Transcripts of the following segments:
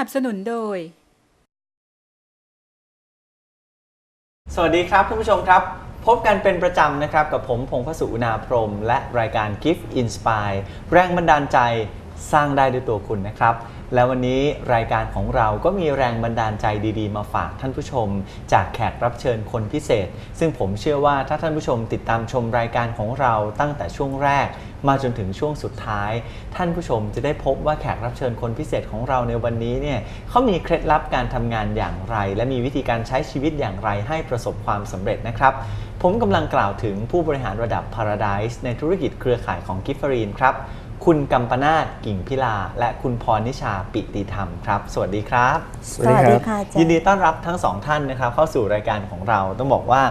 สนับสนุนโดย สวัสดีครับท่านผู้ชมครับ พบกันเป็นประจำนะครับ กับผมพงพสุนาพรหมและรายการ Gift Inspire แรงบันดาลใจสร้างได้ด้วยตัวคุณนะครับ และวันนี้รายการของเราก็มีแรงบันดาลใจดีๆ มาฝากท่านผู้ชม จากแขกรับเชิญคนพิเศษ ซึ่งผมเชื่อว่าถ้าท่านผู้ชมติดตามชมรายการของเราตั้งแต่ช่วงแรก มาจนถึงช่วงสุดท้าย ท่านผู้ชมจะได้พบว่าแขกรับเชิญคนพิเศษของเราในวันนี้เนี่ยเขามีเคล็ดลับการทำงานอย่างไร และมีวิธีการใช้ชีวิตอย่างไรให้ประสบความสำเร็จนะครับผมกำลังกล่าวถึงผู้บริหารระดับ Paradise ในธุรกิจเครือข่ายของกิฟฟรีนครับ คุณกัมปนาตกิ่งพิลา และคุณพรนิชาปิติธรรมครับ สวัสดีครับ สวัสดีค่ะอาจารย์ยินดีต้อนรับทั้งสองท่านนะครับ เข้าสู่รายการของเราต้องบอกว่า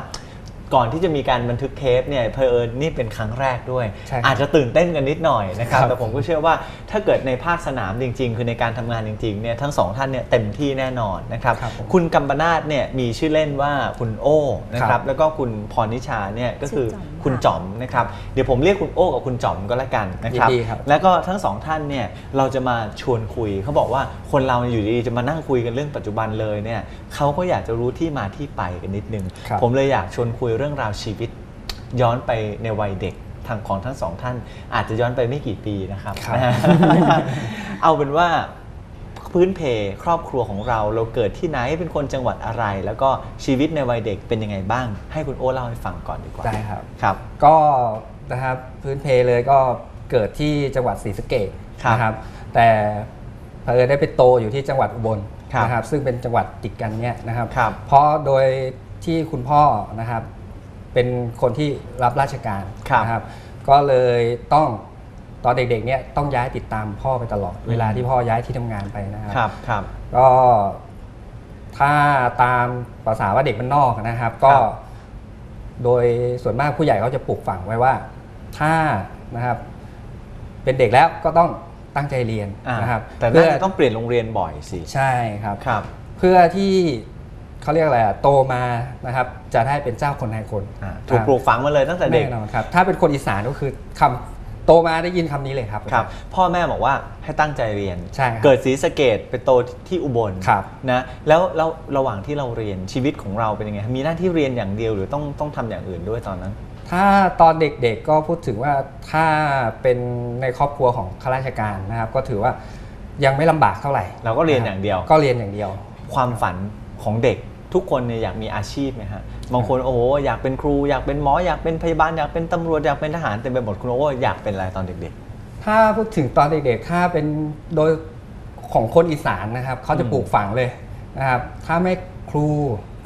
ก่อนที่จะมีการบันทึกเทปเนี่ยเพอเอิญนี่เป็นครั้งแรกด้วย ใช่ครับอาจจะตื่นเต้นกันนิดหน่อยนะครับ ครับ แต่ผมก็เชื่อว่าถ้าเกิดในภาคสนามจริง ๆ คือในการทำงานจริงๆเนี่ยทั้งสองท่านเนี่ยเต็มที่แน่นอนนะครับ ครับผมคุณกัมปนาตเนี่ยมีชื่อเล่นว่าคุณโอ้นะคครัรับบ แล้วก็คุณพรนิชาเนี่ยก็คือชื่อจ๋อมคุณค่ะจอมนะครับเดี๋ยวผมเรียกคุณโอ้กับคุณจอมก็แล้วกันนะครับ ยินดีครับ แล้วก็ทั้งสองท่านเนี่ยเราจะมาชวนคุยเขาบอกว่าคนเราอยู่ดีๆจะมานั่งคุยกันเรื่องปัจจุบันเลยเนี่ยเขาก็อยากจะรู้ที่มาที่ไปกันนิดนึง ครับ ผมเลยอยากชวนคุยเรื่องราวชีวิตย้อนไปในวัยเด็กทางของทั้งสองท่าน อาจจะย้อนไปไม่กี่ปีนะครับครับนะฮะเอาเป็นว่าพื้นเพครอบครัวของเราเราเกิดที่ไหนเป็นคนจังหวัดอะไร แล้วก็ชีวิตในวัยเด็กเป็นยังไงบ้าง ให้คุณโอ้เล่าให้ฟังก่อนดีกว่าได้ครับครับ ก็นะครับพื้นเพเลยก็เกิดที่จังหวัดศรีสะเกษครับนะครับ แต่เผอิญได้ไปโตอยู่ที่จังหวัดอุบลครับนะครับ ซึ่งเป็นจังหวัดติดกันเนี่ยนะครับครับเพราะโดยที่คุณพ่อนะครับ เป็นคนที่รับราชการครับนะครับ ก็เลยต้องตอนเด็กๆเนี่ยต้องย้ายติดตามพ่อไปตลอด เวลาที่พ่อย้ายที่ทำงานไปนะครับครับครับ ก็ถ้าตามภาษาว่าเด็กมันนอกนะครับ ก็ ครับ โดยส่วนมากผู้ใหญ่เขาจะปลูกฝังไว้ว่า ถ้านะครับ เป็นเด็กแล้วก็ต้องตั้งใจเรียนอ่านะครับแต่เพื่น่าอจะต้องเปลี่ยนโรงเรียนบ่อยสิ ใช่ครับ ครับ เพื่อที่ เขาเรียกอะไรอะโตมานะครับจะได้เป็นเจ้าคนนายคนอ่าถูกปลูกฝังมาเลยตั้งแต่เด็ก แน่นอนครับ ถ้าเป็นคนอีสานก็คือคำโตมาได้ยินคำนี้เลยครับ ครับพ่อแม่บอกว่าให้ตั้งใจเรียน ใช่ครับเกิดศรีสะเกดไปโตที่อุบลครับนะแล้วแล้วระหว่างที่เราเรียนชีวิตของเราเป็นยังไงมีหน้าที่เรียนอย่างเดียวหรือต้องต้องทำอย่างอื่นด้วยตอนนั้น ถ้าตอนเด็กๆก็พูดถึงว่าถ้าเป็นในครอบครัวของข้าราชการนะครับ ก็ถือว่ายังไม่ลำบากเท่าไหร่เราก็เรียนะคบอย่างเดียว ก็เรียนอย่างเดียว ความฝัน ของเด็กทุกคนเนี่ยอยากมีอาชีพไหมฮะบางคนโอ้โหอยากเป็นครูอยากเป็นหมออยากเป็นพยาบาลอยากเป็นตำรวจอยากเป็นทหารเต็มไปหมดคุณโอ้อยากเป็นอะไรตอนเด็กถ้าพูดถึงตอนเด็กๆ ถ้าเป็นโดยของคนอีสานนะครับเขาจะอืมปลูกฝังเลยนะครับถ้าไม่ครู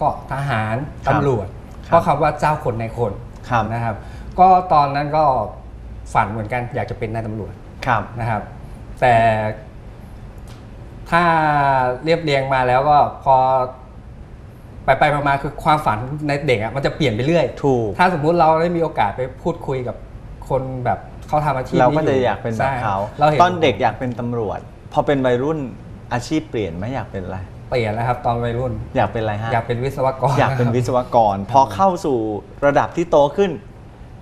ก็ทหารครับตำรวจครับเพราะคำว่าเจ้าคนในคนครับนะครับ ก็ตอนนั้นก็ฝันเหมือนกันอยากจะเป็นนายตำรวจๆครับนะครับ แต่ถ้าเรียบเรียงมาแล้วก็พอ ไปไปๆมาๆคือความฝันในเด็กอะมันจะเปลี่ยนไปเรื่อย ถูก ถ้าสมมุติเราได้มีโอกาสไปพูดคุยกับคนแบบเขาทำอาชีพเรานี้ก็จะยู่อยากเป็นแบบใช่เขาเราเห็นตอนเด็กอยากเป็นตำรวจ พอเป็นวัยรุ่นอาชีพเปลี่ยนไหมอยากเป็นอะไรเปลี่ยนแล้วครับตอนวัยรุ่นอยากเป็นอะไรฮะอยากเป็นวิศวกรอยากเป็นวิศวกร พอเข้าสู่ระดับที่โตขึ้น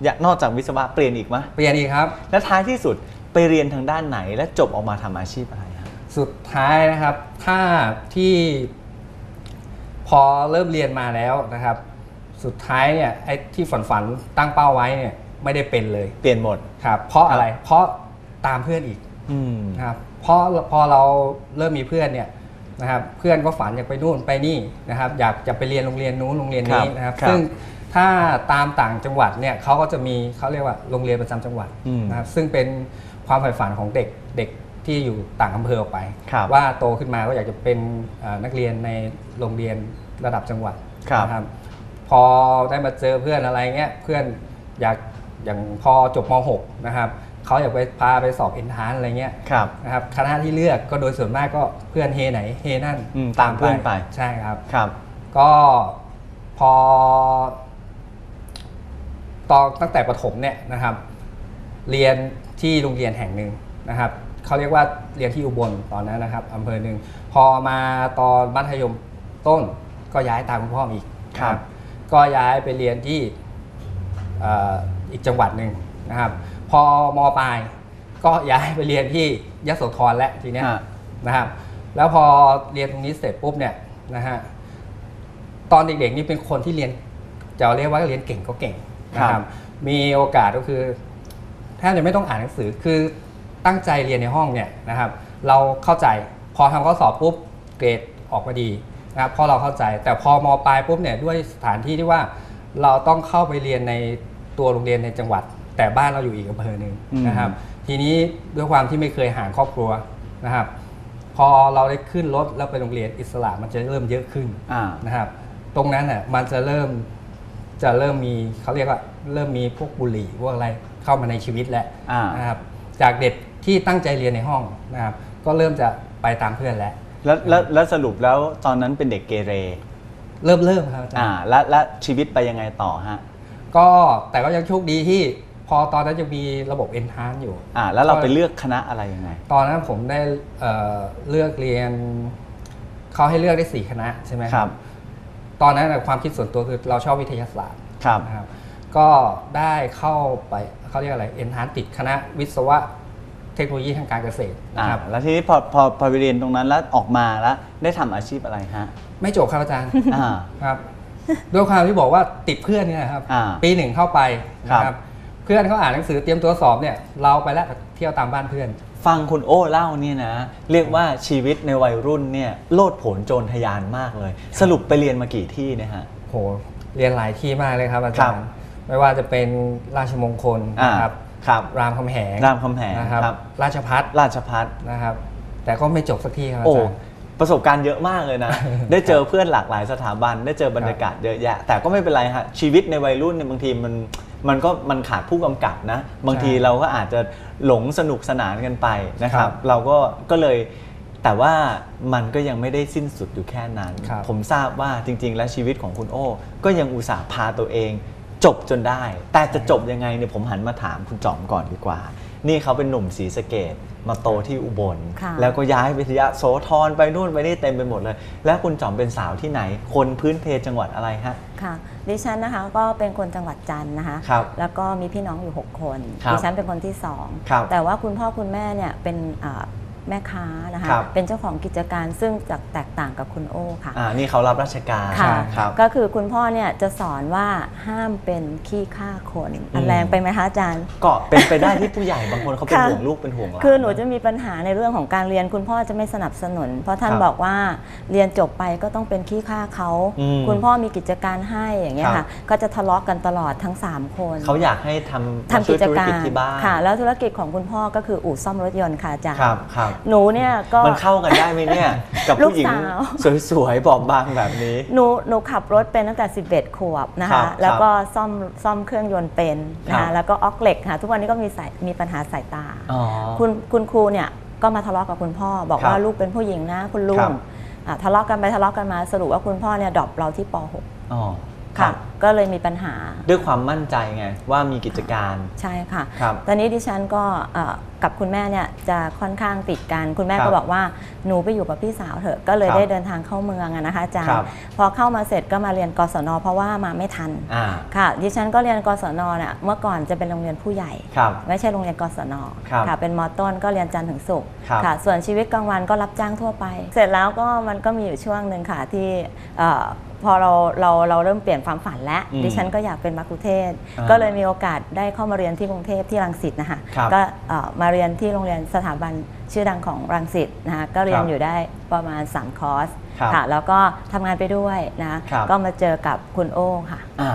อยากนอกจากวิศวะเปลี่ยนอีกไหมเปลี่ยนอีกครับ และท้ายที่สุดไปเรียนทางด้านไหนและจบออกมาทำอาชีพอะไรฮะสุดท้ายนะครับ ถ้าที่พ อเริ่มเรียนมาแล้วนะครับ สุดท้ายเนี่ยไอ้ที่ฝันฝันๆตั้งเป้าไว้เนี่ยไม่ได้เป็นเลยเปลี่ยนหมดครับ เพราะครับอะไรเพราะตามเพื่อนอีกอืมนะครับเพราะพอเราเริ่มมีเพื่อนเนี่ยนะครับเพื่อนก็ฝันอยากไปนู่นไปนี่นะครับ อยากจะไปเรียนโรงเรียนนู้นโรงเรียนนี้ครับนะครับครับ ซึ่งถ้าตามต่างจังหวัดเนี่ยเขาก็จะมีเขาเรียกว่าโรงเรียนประจำจังหวัดอืมนะครับ ซึ่งเป็นความใฝ่ฝันของเด็กเด็กที่อยู่ต่างอำเภอออกไปครับว่าโตขึ้นมาก็อยากจะเป็นเอ่อนักเรียนในโรงเรียน ระดับจังหวัดครับนะครับ พอได้มาเจอเพื่อนอะไรเงี้ยเพื่อนอยากอย่างพอจบม .6 นะครับเขาอยากไปพาไปสอบเอ็นทานอะไรเงี้ยครับนะครับคณะที่เลือกก็โดยส่วนมากก็เพื่อนเฮไหนเฮนั่นอืมตามเพื่อนไป ใช่ครับ ครับ ก็พอตอนตั้งแต่ประถมเนี่ยนะครับ เรียนที่โรงเรียนแห่งหนึ่งนะครับเขาเรียกว่าเรียนที่อุบลตอนนั้นนะครับอำเภอหนึ่งพอมาตอนมัธยมต้น ก็ย้ายตามคุณพ่อมาอีกครับ ก็ย้ายไปเรียนที่เอ่ออีกจังหวัดหนึ่งนะครับ พอมปลายก็ย้ายไปเรียนที่ยโสธรและทีเนี้ยฮะนะครับพแล้วพอเรียนตรงนี้เสร็จปุ๊บเนี่ยนะฮะตอนเด็กๆนี่เป็นคนที่เรียนจะเรียกว่าเรียนเก่งก็เก่งนะคครัรับบมีโอกาสก็คือแทบจะไม่ต้องอ่านหนังสือคือตั้งใจเรียนในห้องเนี่ยนะครับ เราเข้าใจพอทำข้อสอบปุ๊บเกรดออกมาดี นะครับเพราะเราเข้าใจแต่พอมปลายปุ๊บเนี่ยด้วยสถานที่ที่ว่าเราต้องเข้าไปเรียนในตัวโรงเรียนในจังหวัด แต่บ้านเราอยู่อีกอำเภอหนึ่งอืมนะครับ ทีนี้ด้วยความที่ไม่เคยห่างครอบครัวนะครับ พอเราได้ขึ้นรถแล้วไปโรงเรียนอิสระมันจะเริ่มเยอะขึ้นอ่านะครับ ตรงนั้นน่ะมันจะเริ่มจะเริ่มมีเขาเรียกว่าเริ่มมีพวกบุหรี่พวกอะไรเข้ามาในชีวิตแล้วอ่านนะครับ จากเด็กที่ตั้งใจเรียนในห้องนะครับ ก็เริ่มจะไปตามเพื่อนแล้ว แล้วแล้วแล้วสรุปแล้วตอนนั้นเป็นเด็กเกเร เริ่มเริ่มครับอาจารอ่าย์แล้วแล้วชีวิตไปยังไงต่อฮะ ก็แต่ก็ยังโชคดีที่พอตอนนั้นจะมีระบบเอนทานอยู่ อ่า แล้วเราไปเลือกคณะอะไรยังไง ตอนนั้นผมได้เอ่อเลือกเรียนเขาให้เลือกได้สี่คณะใช่ไหมครับ ตอนนั้นน่ะความคิดส่วนตัวคือเราชอบวิทยาศาสตร์ครับ นะครับก็ได้เข้าไปเขาเรียกอะไรเอ็นทานติดคณะวิศวะ เทคโนโลยีทางการเกษตรอ่านะครับแล้วทีนี้พอพอพอไปเรียนตรงนั้นแล้วออกมาแล้วได้ทำอาชีพอะไรฮะ ไม่จบครับอาจารย์ อ่า ครับ ด้วยความที่บอกว่าติดเพื่อนเนี่ยนะครับ อ่าปีหนึ่งเข้าไปนะคครัรับ บ เพื่อนเขาอ่านหนังสือเตรียมตัวสอบเนี่ยเราไปแล้วเที่ยวตามบ้านเพื่อน ฟังคุณโอ้เล่าเนี่ยนะ เรียกว่าชีวิตในวัยรุ่นเนี่ยโลดโผนโจรทยานมากเลย สรุปไปเรียนมากี่ที่เนี่ยฮะ โหเรียนหลายที่มากเลยครับอาจารครัย์บไม่ว่าจะเป็นราชมงคลอ่านะครับ ครับรามคำแหงรามคำแหงนะครับครับ ราชพัฒราชพัฒนะครับ แต่ก็ไม่จบสักที่ครับอาโอ้จารย์ประสบการณ์เยอะมากเลยนะ ได้เจอเพื่อนหลากหลายสถาบัน ได้เจอบรรยากาศเยอะแยะ แต่ก็ไม่เป็นไรฮะ ชีวิตในวัยรุ่นเนี่ยบางทีมันมันก็มันขาดผู้กำกับนะ บางทีใช่เราก็อาจจะหลงสนุกสนานกันไปนะครัครับบเราก็ก็เลยแต่ว่ามันก็ยังไม่ได้สิ้นสุดอยู่แค่นั้นครับผมทราบว่าจริง ๆ แล้วชีวิตของคุณโอ้ ก็ยังอุตส่าห์พาตัวเอง จบจนได้ แต่จะจบยังไงเนี่ยผมหันมาถามคุณจอมก่อนดีกว่า นี่เขาเป็นหนุ่มศรีสะเกดมาโตที่อุบลค่ะแล้วก็ย้ายไปที่ยะโสธรไปนู่นไปนี่เต็มไปหมดเลย แล้วคุณจอมเป็นสาวที่ไหน คนพื้นเพจังหวัดอะไรฮะค่ะดิฉันนะคะก็เป็นคนจังหวัดจันทร์นะคะครับแล้วก็มีพี่น้องอยู่ 6 คนครับดิฉันเป็นคนที่สองครับแต่ว่าคุณพ่อคุณแม่เนี่ยเป็นอ่า แม่ค้านะคะครับ เป็นเจ้าของกิจการซึ่งจะแตกต่างกับคุณโอ้ค่ะอ่านี่เขารับราชการค่ะครับ ก็คือคุณพ่อเนี่ยจะสอนว่าห้ามเป็นขี้ข้าคนอันแรงไปไหมคะอาจารย์ ก็เป็นไปได้ที่ผู้ใหญ่บางคนเขาเป็นค่ะ ห่วงลูกเป็นห่วงหลาน คือหนูจะมีปัญหาในเรื่องของการเรียนคุณพ่อจะไม่สนับสนุน เพราะท่านครับบอกว่าเรียนจบไปก็ต้องเป็นขี้ข้าเขาอืมคุณพ่อมีกิจการให้อย่างเงี้ยครัค่ะบก็จะทะเลาะกันตลอดทั้ง 3 คนเขาอยากให้ทำทำกิจช่วยธุการที่บ้านค่ะ แล้วธุรกิจของคุณพ่อก็คืออู่ซ่อมรถยนต์ค่ะอาจารย์ ครับครับหนูเนี่ยก็ มันเข้ากันได้ไหมเนี่ย กับผู้หญิงลูกสาวสวยๆบอบบางแบบนี้ หนูหนูขับรถเป็นตั้งแต่ 11 ขวบนะครัคะบแล้วก็ซ่อมซ่อมเครื่องยนต์เป็นนะครัคะบแล้วก็ออกเหล็กค่ะ ทุกวันนี้ก็มีสายมีปัญหาสายตาอ๋อคุณคุณครูเนี่ยก็มาทะเลาะกับคุณพ่อ บอกครับว่าลูกเป็นผู้หญิงนะคุณลุครังบอะทะเลาะกันไปทะเลาะกันมาสรุปว่าคุณพ่อเนี่ยดรอปเราที่ปอ๋อ .6 ครัค่ะบก็เลยมีปัญหา ด้วยความมั่นใจไงว่ามีกิจการใช่ค่ะ ครับ ตอนนี้ดิฉันก็เอ่อกับคุณแม่เนี่ยจะค่อนข้างติดกัน คุณแม่ครัก็บบอกว่าหนูไปอยู่กับพี่สาวเถอะก็เลยครับได้เดินทางเข้าเมืองอะนะคะอาจารครัย์บ พอเข้ามาเสร็จก็มาเรียนกศนเพราะว่ามาไม่ทันอ่าค่ะ ดิฉันก็เรียนกศนเนี่ยเมื่อก่อนจะเป็นโรงเรียนผู้ใหญ่ ครับ ไม่ใช่โรงเรียนกศนครับค่ะ เป็นมอต้นก็เรียนจันทร์ถึงศุกร์ครับ ค่ะ ส่วนชีวิตกลางวันก็รับจ้างทั่วไป เสร็จแล้วก็มันก็มีอยู่ช่วงหนึ่งค่ะที่เอ่อ พอเราเราเราเริ่มเปลี่ยนความฝันแล้วอืมดิฉันก็อยากเป็นมักคุเทศก์อ่าก็เลยมีโอกาสได้เข้ามาเรียนที่กรุงเทพที่รังสิตนะคะครับก็เอ่อมาเรียนที่โรงเรียนสถาบันชื่อดังของรังสิตนะคะก็เรียนครับอยู่ได้ประมาณ 3 คอร์สครับค่ะแล้วก็ทำงานไปด้วยนะครับก็มาเจอกับคุณโอ้ค่ะอ่า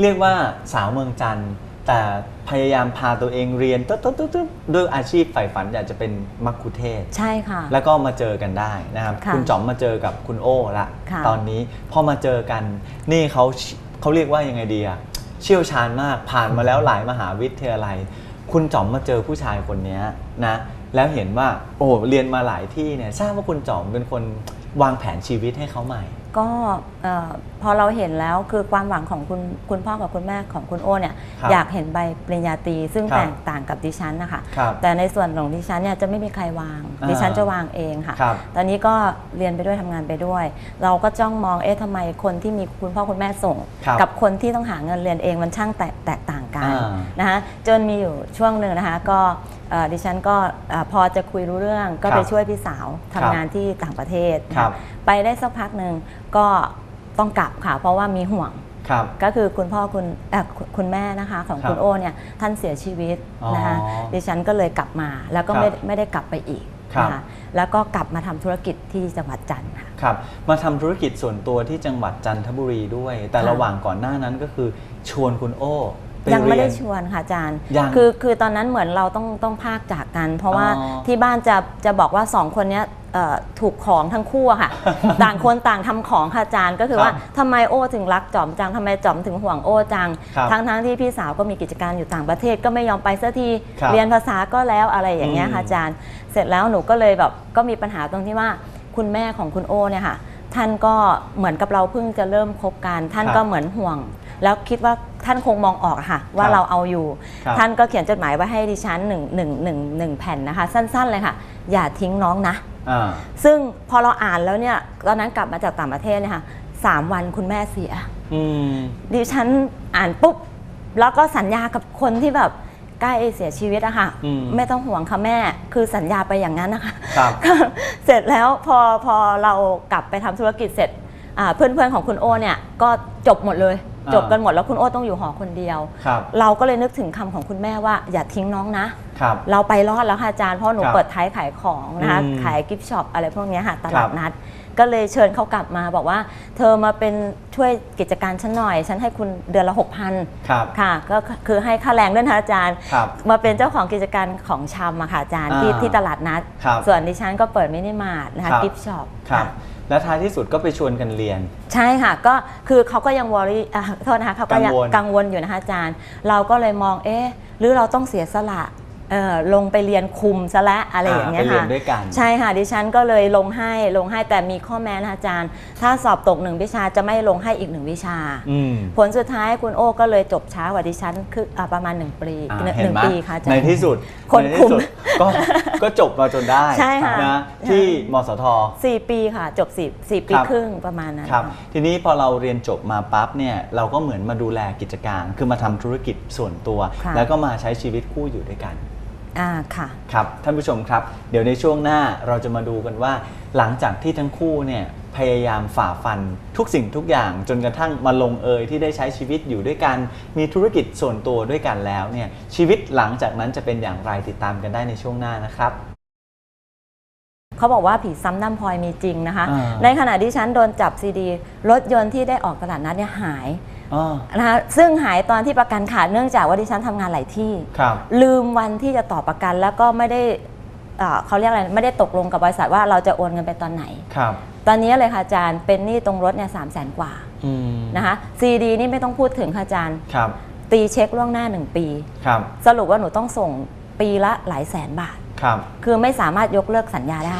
เรียกว่าสาวเมืองจันทร์ แต่พยายามพาตัวเองเรียนตุ๊ดตุ๊ดตุ๊ดตุ๊ดด้วยอาชีพใฝ่ฝันอยากจะเป็นมักคุเทศก์ใช่ค่ะ แล้วก็มาเจอกันได้นะครับค่ะณจ๋อมมาเจอกับคุณโอ้ละค่ะ ตอนนี้พอมาเจอกันนี่เขาเขาเรียกว่ายังไงดีอะเชี่ยวชาญมากผ่านมาแล้วหลายมหาวิทยาลัย คุณจ๋อมมาเจอผู้ชายคนเนี้ยนะแล้วเห็นว่าโอ้เรียนมาหลายที่เนี่ยทราบว่าคุณจ๋อมเป็นคนวางแผนชีวิตให้เขาใหม่ ก็เอ่อพอเราเห็นแล้วคือความหวังของคุณคุณพ่อกับคุณแม่ของคุณโอ้เนี่ยครับอยากเห็นใบปริญญาตรีซึ่งครับแตกต่างกับดิฉันนะคะครับแต่ในส่วนของดิฉันเนี่ยจะไม่มีใครวาง อ่า ดิฉันจะวางเองค่ะ ครับ ตอนนี้ก็เรียนไปด้วยทำงานไปด้วย เราก็จ้องมองเอ๊ะทำไมคนที่มีคุณพ่อคุณแม่ส่ง ครับกับคนที่ต้องหาเงินเรียนเองมันช่างแตกแตกต่างกันอ่านะคะจนมีอยู่ช่วงหนึ่งนะคะ ก็ เอ่อดิฉันก็เอ่อพอจะคุยรู้เรื่องก็ครับไปช่วยพี่สาวครัทำบงานที่ต่างประเทศครับ ไปได้สักพักหนึ่งก็ต้องกลับค่ะ เพราะว่ามีห่วง ครับ ก็คือคุณพ่อคุณเอ่อคุณคุณแม่นะคะของครับคุณโอเนี่ยท่านเสียชีวิตนะคะอ๋อดิฉันก็เลยกลับมาแล้วก็ไม่ครับไม่ได้กลับไปอีกครับ นะคะแล้วก็กลับมาทำธุรกิจที่จังหวัดจันทร์ค่ะ ครับ มาทำธุรกิจส่วนตัวที่จังหวัดจันทบุรีด้วย แต่ค่ะ ระหว่างก่อนหน้านั้นก็คือชวนคุณโอ้ป ยังไม่ได้เรีนชวนค่ะอาจารย์ยังคือคือตอนนั้นเหมือนเราต้องต้องพากจากกัน เพราะว่าอ๋อที่บ้านจะจะบอกว่าสองคนเนี้ยเอ่อถูกของทั้งคู่อะค่ะ ต่างคนต่างทำของค่ะอาจารย์ก็คือครับว่าทำไมโอ้ถึงรักจอมจังทำไมจอมถึงห่วงโอ้จังครับทั้งทั้งที่พี่สาวก็มีกิจการอยู่ต่างประเทศก็ไม่ยอมไปสักทีครับเรียนภาษาก็แล้วอะไรอย่างเงี้ยอืมค่ะอาจารย์ เสร็จแล้วหนูก็เลยแบบก็มีปัญหาตรงที่ว่าคุณแม่ของคุณโอ้เนี่ยค่ะท่านก็เหมือนกับเราเพิ่งจะเริ่มคบกัน ท่านครับก็เหมือนห่วง แล้วคิดว่าท่านคงมองออกอะค่ะ ว่าครับเราเอาอยู่ ครับท่านก็เขียนจดหมายไว้ให้ดิฉันหนึ่งหนึ่งหนึ่งหนึ่งแผ่นนะคะ สั้นๆเลยค่ะ อย่าทิ้งน้องนะ อ่าซึ่งพอเราอ่านแล้วเนี่ยตอนนั้นกลับมาจากต่างประเทศเนี่ยค่ะสามวันคุณแม่เสีย อืม ดิฉันอ่านปุ๊บ แล้วก็สัญญากับคนที่แบบใกล้เสียชีวิตอะค่ะ อืมไม่ต้องห่วงค่ะแม่ คือสัญญาไปอย่างนั้นนะคะครับ ก็เสร็จแล้วพอพอเรากลับไปทำธุรกิจเสร็จอ่าเพื่อนๆของคุณโอเนี่ยก็จบหมดเลยอ่า จบกันหมดแล้วคุณโอต้องอยู่หอคนเดียวครับเราก็เลยนึกถึงคำของคุณแม่ว่าอย่าทิ้งน้องนะครับเราไปรอดแล้วค่ะอาจารย์เพราะหนูครับเปิดท้ายขายของนะคะอืมขายกิฟต์ช็อปอะไรพวกเนี้ยค่ะตครัลาบดนัด ก็เลยเชิญเขากลับมาบอกว่า เธอมาเป็นช่วยกิจการฉันหน่อย ฉันให้คุณเดือนละ6,000ครับค่ะก็คือให้ค่าแรงด้วยนะอาจารย์ครับมาเป็นเจ้าของกิจการของชำอะค่ะอาจารย์ที่อ่าที่ตลาดนัดครับส่วนดิฉันก็เปิดมินิมาร์ทนะครัคะบกิฟต์ช็อปครับ แล้วท้ายที่สุดก็ไปชวนกันเรียน ใช่ค่ะก็คือเขาก็ยังวอรี่อะโทษนะคะเขาก็ยังกังวลกังวลอยู่นะคะอาจารย์ เราก็เลยมองเอ๊ะหรือเราต้องเสียสละเอ่อ ลงไปเรียนคุมซะและอะไรอย่างเงี้ยไปเรียค่ะนด้วยกันใช่ค่ะดิฉันก็เลยลงให้ลงให้แต่มีข้อแม้นะคะอาจารย์ ถ้าสอบตกหนึ่งวิชาจะไม่ลงให้อีกหนึ่งวิชาอืมผลสุดท้ายคุณโอ้ก็เลยจบช้ากว่าดิฉันคืออะประมาณ1ปีอ่าหนึ่งเห็นไหมปีค่ะอาจารย์ในที่สุดคนในคุที่มสุดก็ก็จบมาจนได้ใช่ค่ะนะที่มสทสี่ปีค่ะ จบสี่สี่ปีครับครึ่งประมาณนั้นครับค่ะทีนี้พอเราเรียนจบมาปั๊บเนี่ยเราก็เหมือนมาดูแลกิจการ คือมาทำธุรกิจส่วนตัวค่ะแล้วก็มาใช้ชีวิตคู่อยู่ด้วยกัน อ่าค่ะ ครับท่านผู้ชมครับ เดี๋ยวในช่วงหน้าเราจะมาดูกันว่า หลังจากที่ทั้งคู่เนี่ยพยายามฝ่าฟันทุกสิ่งทุกอย่างจนกระทั่งมาลงเอยที่ได้ใช้ชีวิตอยู่ด้วยกัน มีธุรกิจส่วนตัวด้วยกันแล้วเนี่ยชีวิตหลังจากนั้นจะเป็นอย่างไรติดตามกันได้ในช่วงหน้านะครับ เขาบอกว่าผีซ้ำน้ำพลอยมีจริงนะคะ อ่า ในขณะที่ฉันโดนจับซีดี รถยนต์ที่ได้ออกตลาดนัดเนี่ยหายอ๋อ นะคะซึ่งหายตอนที่ประกันขาดเนื่องจากว่าดิฉันทำงานหลายที่ครับลืมวันที่จะต่อประกันแล้วก็ไม่ได้เอ่อเขาเรียกอะไรไม่ได้ตกลงกับบริษัทว่าเราจะโอนเงินไปตอนไหนครับตอนนี้เลยค่ะอาจารย์เป็นหนี้ตรงรถเนี่ยสามแสนกว่าอืมนะคะซีดีนี่ไม่ต้องพูดถึงค่ะอาจารย์ครับตีเช็คล่วงหน้า1ปีครับสรุปว่าหนูต้องส่งปีละหลายแสนบาทครับคือไม่สามารถยกเลิกสัญญาได้